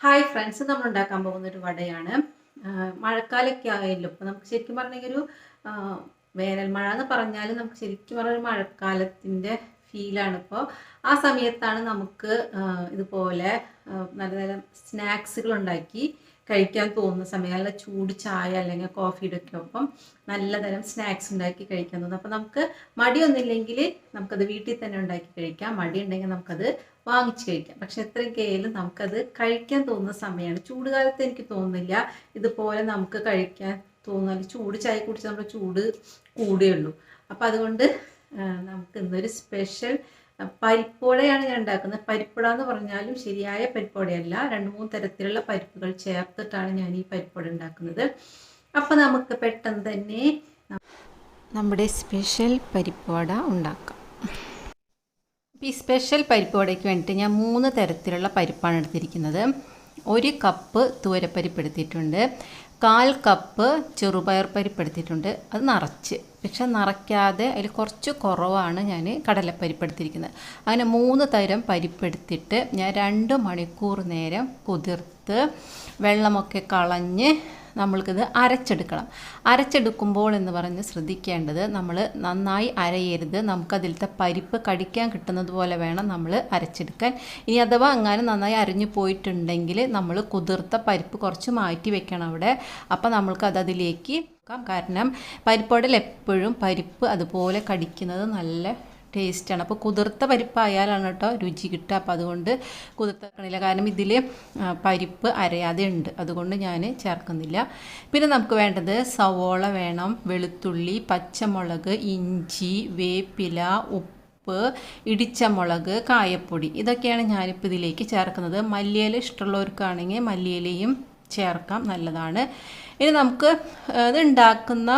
Hi friends നമ്മൾ ഉണ്ടാക്കാൻ പോകുന്ന ഒരു വടയാണ്. മഴക്കാലൊക്കെ ആയല്ലോ അപ്പോൾ നമുക്ക് ശരിക്കും പറഞ്ഞെങ്കിൽ ഒരു വേനൽ മഴ എന്ന് പറഞ്ഞാൽ നമുക്ക് ശരിക്കും പറഞ്ഞ ഒരു മഴക്കാലത്തിന്റെ ഫീലാണ് ഇപ്പോൾ ആ സമയത്താണ് നമുക്ക് ഇതുപോലെ നല്ല നല്ല സ്നാക്സുകൾ ഉണ്ടാക്കി കഴിക്കാൻ തോന്നുന്ന സമയം നല്ല ചൂട് ചായ അല്ലെങ്കിൽ കോഫിയുടെ ഒക്കെ ഒപ്പം നല്ലതരം സ്നാക്സ് ഉണ്ടാക്കി കഴിക്കാൻ തോന്നും. അപ്പോൾ നമുക്ക് മടിയൊന്നുമില്ലെങ്കിൽ നമുക്കത് വീട്ടിൽ തന്നെ ഉണ്ടാക്കി കഴിക്കാം. മടി ഉണ്ടെങ്കിൽ നമുക്കത് വാങ്ങിച്ച് കഴിക്കാം. പക്ഷെ എത്രയും കയ്യിലും നമുക്കത് കഴിക്കാൻ തോന്നുന്ന സമയമാണ്. ചൂടുകാലത്ത് എനിക്ക് തോന്നുന്നില്ല ഇതുപോലെ നമുക്ക് കഴിക്കാൻ തോന്നുന്നില്ല ചൂട് ചായ കുടിച്ച് നമ്മുടെ ചൂട് കൂടുകയുള്ളൂ അപ്പം അതുകൊണ്ട് നമുക്ക് ഇന്നൊരു സ്പെഷ്യൽ പരിപ്പോടയാണ് ഞാൻ ഉണ്ടാക്കുന്നത് പരിപ്പുട എന്ന് പറഞ്ഞാലും ശരിയായ പരിപ്പോടയല്ല രണ്ട് മൂന്ന് തരത്തിലുള്ള പരിപ്പുകൾ ചേർത്തിട്ടാണ് ഞാൻ ഈ പരിപ്പോട ഉണ്ടാക്കുന്നത്. അപ്പോൾ നമുക്ക് പെട്ടെന്ന് തന്നെ നമ്മുടെ സ്പെഷ്യൽ പരിപ്പുവട ഉണ്ടാക്കാം. ഈ സ്പെഷ്യൽ പരിപ്പ് വടയ്ക്ക് വേണ്ടിയിട്ട് ഞാൻ മൂന്ന് തരത്തിലുള്ള പരിപ്പാണ് എടുത്തിരിക്കുന്നത്. ഒരു കപ്പ് തൂരപ്പരിപ്പ് എടുത്തിട്ടുണ്ട്. കാൽ കപ്പ് ചെറുപയർ പരിപ്പ് എടുത്തിട്ടുണ്ട്. അത് നിറച്ച്. പക്ഷെ നിറയ്ക്കാതെ അതിൽ കുറച്ച് കുറവാണ് ഞാൻ കടലപ്പരിപ്പ് എടുത്തിരിക്കുന്നത് അങ്ങനെ മൂന്ന് തരം പരിപ്പെടുത്തിട്ട് ഞാൻ രണ്ട് മണിക്കൂർ നേരം കുതിർത്ത് വെള്ളമൊക്കെ കളഞ്ഞ് നമ്മൾക്കിത് അരച്ചെടുക്കണം. അരച്ചെടുക്കുമ്പോൾ എന്ന് പറഞ്ഞ് ശ്രദ്ധിക്കേണ്ടത് നമ്മൾ നന്നായി അരയരുത്. നമുക്കതിലത്തെ പരിപ്പ് കടിക്കാൻ കിട്ടുന്നത് പോലെ വേണം നമ്മൾ അരച്ചെടുക്കാൻ. ഇനി അഥവാ അങ്ങനെ നന്നായി അരഞ്ഞു പോയിട്ടുണ്ടെങ്കിൽ നമ്മൾ കുതിർത്ത പരിപ്പ് കുറച്ച് മാറ്റി വെക്കണം അവിടെ. അപ്പോൾ നമ്മൾക്കത് അതിലേക്ക് കാരണം പരിപ്പോടൽ എപ്പോഴും പരിപ്പ് അതുപോലെ കടിക്കുന്നത് നല്ല ടേസ്റ്റാണ്. അപ്പോൾ കുതിർത്ത പരിപ്പായാലാണ് കേട്ടോ രുചി കിട്ടുക. അപ്പോൾ അതുകൊണ്ട് കുതിർത്ത വെക്കണില്ല. കാരണം ഇതിൽ പരിപ്പ് അരയാതെ ഉണ്ട് അതുകൊണ്ട് ഞാൻ ചേർക്കുന്നില്ല. പിന്നെ നമുക്ക് വേണ്ടത് സവോള വേണം വെളുത്തുള്ളി പച്ചമുളക് ഇഞ്ചി വേപ്പില ഉപ്പ് ഇടിച്ച മുളക് കായപ്പൊടി. ഇതൊക്കെയാണ് ഞാനിപ്പോൾ ഇതിലേക്ക് ചേർക്കുന്നത്. മല്ലിയില ഇഷ്ടമുള്ളവർക്കാണെങ്കിൽ മല്ലിയിലയും ചേർക്കാം. നല്ലതാണ്. ഇനി നമുക്ക് ഇത് ഉണ്ടാക്കുന്ന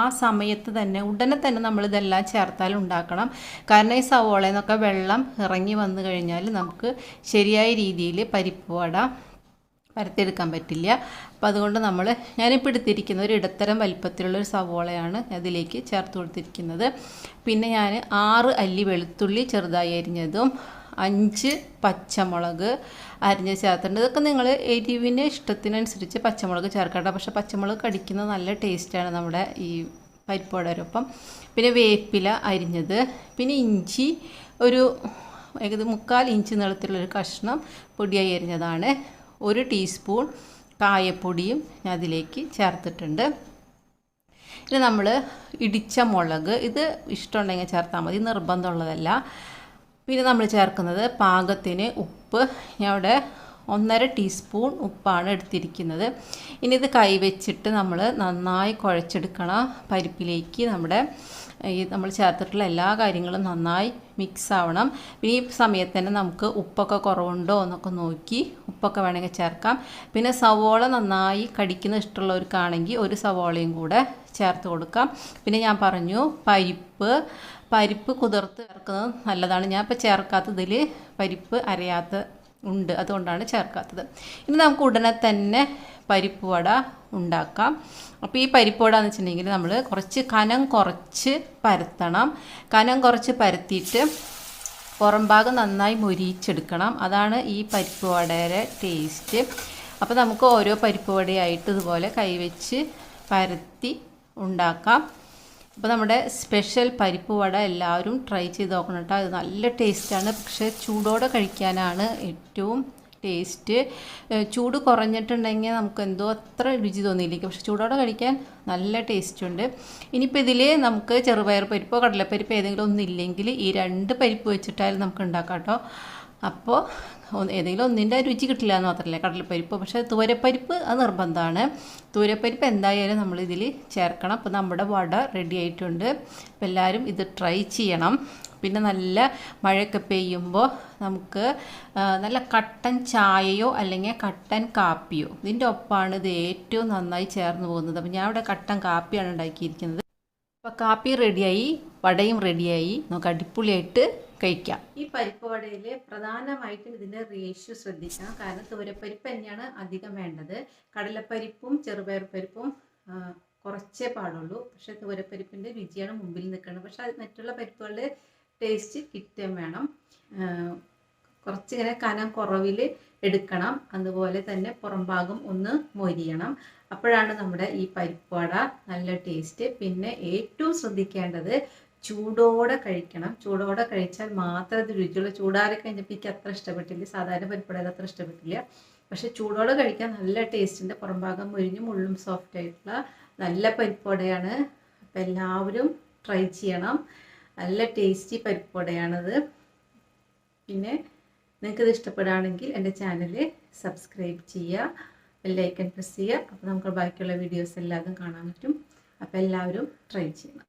ആ സമയത്ത് തന്നെ ഉടനെ തന്നെ നമ്മൾ ഇതെല്ലാം ചേർത്താൽ ഉണ്ടാക്കണം. കാരണം ഈ സവോളയിൽ നിന്നൊക്കെ വെള്ളം ഇറങ്ങി വന്നു കഴിഞ്ഞാൽ നമുക്ക് ശരിയായ രീതിയിൽ പരിപ്പ് വട പരത്തിയെടുക്കാൻ പറ്റില്ല. അപ്പോൾ അതുകൊണ്ട് നമ്മൾ ഞാനിപ്പോൾ എടുത്തിരിക്കുന്ന ഒരു ഇടത്തരം വലിപ്പത്തിലുള്ള ഒരു സവോളയാണ് അതിലേക്ക് ചേർത്ത് കൊടുത്തിരിക്കുന്നത്. പിന്നെ ഞാൻ ആറ് അല്ലി വെളുത്തുള്ളി ചെറുതായി അരിഞ്ഞതും അഞ്ച് പച്ചമുളക് അരിഞ്ഞ് ചേർത്തിട്ടുണ്ട്. ഇതൊക്കെ നിങ്ങൾ എരിവിന്റെ ഇഷ്ടത്തിനനുസരിച്ച് പച്ചമുളക് ചേർക്കേണ്ട പക്ഷെ പച്ചമുളക് കടിക്കുന്നത് നല്ല ടേസ്റ്റാണ് നമ്മുടെ ഈ പരിപ്പോടൊപ്പം പിന്നെ വേപ്പില അരിഞ്ഞത്. പിന്നെ ഇഞ്ചി ഒരു ഏകദേശം മുക്കാൽ ഇഞ്ച് നീളത്തിലുള്ളൊരു കഷ്ണം പൊടിയായി അരിഞ്ഞതാണ്. ഒരു ടീസ്പൂൺ കായപ്പൊടിയും ഞാൻ അതിലേക്ക് ചേർത്തിട്ടുണ്ട്. ഇനി നമ്മൾ ഇടിച്ച മുളക്. ഇത് ഇഷ്ടമുണ്ടെങ്കിൽ ചേർത്താൽ മതി. നിർബന്ധമുള്ളതല്ല. പിന്നെ നമ്മൾ ചേർക്കുന്നത് പാകത്തിന് ഉപ്പ്. ഞാൻ ഇവിടെ ഒന്നര ടീസ്പൂൺ ഉപ്പാണ് എടുത്തിരിക്കുന്നത്. ഇനി ഇത് കൈവച്ചിട്ട് നമ്മൾ നന്നായി കുഴച്ചെടുക്കണം പരിപ്പിലേക്ക് നമ്മുടെ ഈ നമ്മൾ ചേർത്തിട്ടുള്ള എല്ലാ കാര്യങ്ങളും നന്നായി മിക്സ് ആവണം. പിന്നെ ഈ സമയത്ത് തന്നെ നമുക്ക് ഉപ്പൊക്കെ കുറവുണ്ടോ എന്നൊക്കെ നോക്കി ഉപ്പൊക്കെ വേണമെങ്കിൽ ചേർക്കാം. പിന്നെ സവോള നന്നായി കടിക്കുന്ന ഇഷ്ടമുള്ളവർക്കാണെങ്കിൽ ഒരു സവോളയും കൂടെ ചേർത്ത് കൊടുക്കാം. പിന്നെ ഞാൻ പറഞ്ഞു പരിപ്പ് പരിപ്പ് കുതിർത്ത് ചേർക്കുന്നത് നല്ലതാണ്. ഞാൻ ഇപ്പോൾ ചേർക്കാത്തതിൽ പരിപ്പ് അരയാത്ത ഉണ്ട്. അതുകൊണ്ടാണ് ചേർക്കാത്തത്. ഇനി നമുക്ക് ഉടനെ തന്നെ പരിപ്പ് വട ഉണ്ടാക്കാം. അപ്പോൾ ഈ പരിപ്പ് വട എന്ന് വെച്ചിട്ടുണ്ടെങ്കിൽ നമ്മൾ കുറച്ച് കനം കുറച്ച് പരത്തണം. കനം കുറച്ച് പരത്തിയിട്ട് പുറം ഭാഗം നന്നായി മുരിച്ചെടുക്കണം അതാണ് ഈ പരിപ്പ് വടയുടെ ടേസ്റ്റ് അപ്പോൾ നമുക്ക് ഓരോ പരിപ്പ് വടയായിട്ട് ഇതുപോലെ കൈവച്ച് പരത്തി ഉണ്ടാക്കാം. അപ്പോൾ നമ്മുടെ സ്പെഷ്യൽ പരിപ്പ് വട എല്ലാവരും ട്രൈ ചെയ്ത് നോക്കണം കേട്ടോ. അത് നല്ല ടേസ്റ്റാണ്. പക്ഷേ ചൂടോടെ കഴിക്കാനാണ് ഏറ്റവും ടേസ്റ്റ്. ചൂട് കുറഞ്ഞിട്ടുണ്ടെങ്കിൽ നമുക്ക് എന്തോ അത്ര രുചി തോന്നിയില്ല. പക്ഷേ ചൂടോടെ കഴിക്കാൻ നല്ല ടേസ്റ്റ് ഉണ്ട് ഇനിയിപ്പോൾ ഇതിൽ നമുക്ക് ചെറുപയർ പരിപ്പോ കടലപ്പരിപ്പോ ഏതെങ്കിലും ഒന്നും ഇല്ലെങ്കിൽ ഈ രണ്ട് പരിപ്പ് വെച്ചിട്ടായാലും നമുക്ക് ഉണ്ടാക്കാം കേട്ടോ. അപ്പോൾ ഏതെങ്കിലും ഒന്നിന്റെ രുചി കിട്ടില്ല എന്ന് മാത്രമല്ല കടലപ്പരിപ്പ്. പക്ഷേ തൂരപ്പരിപ്പ് അത് നിർബന്ധമാണ്. തൂരപ്പരിപ്പ് എന്തായാലും നമ്മൾ ഇതിൽ ചേർക്കണം. അപ്പോൾ നമ്മുടെ വട റെഡി ആയിട്ടുണ്ട്. അപ്പോൾ എല്ലാവരും ഇത് ട്രൈ ചെയ്യണം. പിന്നെ നല്ല മഴയൊക്കെ പെയ്യുമ്പോൾ നമുക്ക് നല്ല കട്ടൻ ചായയോ അല്ലെങ്കിൽ കട്ടൻ കാപ്പിയോ. ഇതിന്റെ ഒപ്പമാണ് ഇത് ഏറ്റവും നന്നായി ചേർന്ന് പോകുന്നത്. അപ്പോൾ ഞാൻ ഇവിടെ കട്ടൻ കാപ്പിയാണ് ഉണ്ടാക്കിയിരിക്കുന്നത്. അപ്പോൾ കാപ്പി റെഡിയായി വടയും റെഡിയായി നമുക്ക് അടിപൊളിയായിട്ട് കഴിക്കാം. ഈ പരിപ്പ് വടയിൽ പ്രധാനമായിട്ടും ഇതിന്റെ റേഷ്യോ ശ്രദ്ധിക്കണം. കാരണം തുവരപ്പരിപ്പ് തന്നെയാണ് അധികം വേണ്ടത്. കടലപ്പരിപ്പും ചെറുപയർ പരിപ്പും കുറച്ചേ പാടുള്ളൂ. പക്ഷെ തുവരപ്പരിപ്പിന്റെ രുചിയാണ് മുമ്പിൽ നിൽക്കുന്നത്. പക്ഷെ മറ്റുള്ള പരിപ്പുകളുടെ ടേസ്റ്റ് കിറ്റം വേണം. കുറച്ചിങ്ങനെ കനം കുറവിൽ എടുക്കണം. അതുപോലെ തന്നെ പുറംഭാഗം ഒന്ന് മൊരിയണം. അപ്പോഴാണ് നമ്മുടെ ഈ പരിപ്പുവട നല്ല ടേസ്റ്റ് പിന്നെ ഏറ്റവും ശ്രദ്ധിക്കേണ്ടത് ചൂടോടെ കഴിക്കണം. ചൂടോടെ കഴിച്ചാൽ മാത്രമേ അത് രുചിയുള്ളൂ ചൂടാറി കഴിഞ്ഞപ്പോൾ എനിക്ക് അത്ര ഇഷ്ടപ്പെട്ടില്ല. സാധാരണ പരിപ്പുവട അത്ര ഇഷ്ടപ്പെട്ടില്ല. പക്ഷെ ചൂടോടെ കഴിക്കാൻ നല്ല ടേസ്റ്റിന്റെ പുറം ഭാഗം മുള്ളും സോഫ്റ്റ് ആയിട്ടുള്ള നല്ല പരിപ്പടയാണ് അപ്പം എല്ലാവരും ട്രൈ ചെയ്യണം. നല്ല ടേസ്റ്റി പരിപ്പടയാണത് പിന്നെ നിങ്ങൾക്കിത് ഇഷ്ടപ്പെടുകയാണെങ്കിൽ എന്റെ ചാനൽ സബ്സ്ക്രൈബ് ചെയ്യുക. ബെല്ലൈക്കൺ പ്രസ് ചെയ്യുക. അപ്പോൾ നമുക്ക് ബാക്കിയുള്ള വീഡിയോസ് എല്ലാതും കാണാൻ പറ്റും. അപ്പോൾ എല്ലാവരും ട്രൈ ചെയ്യണം.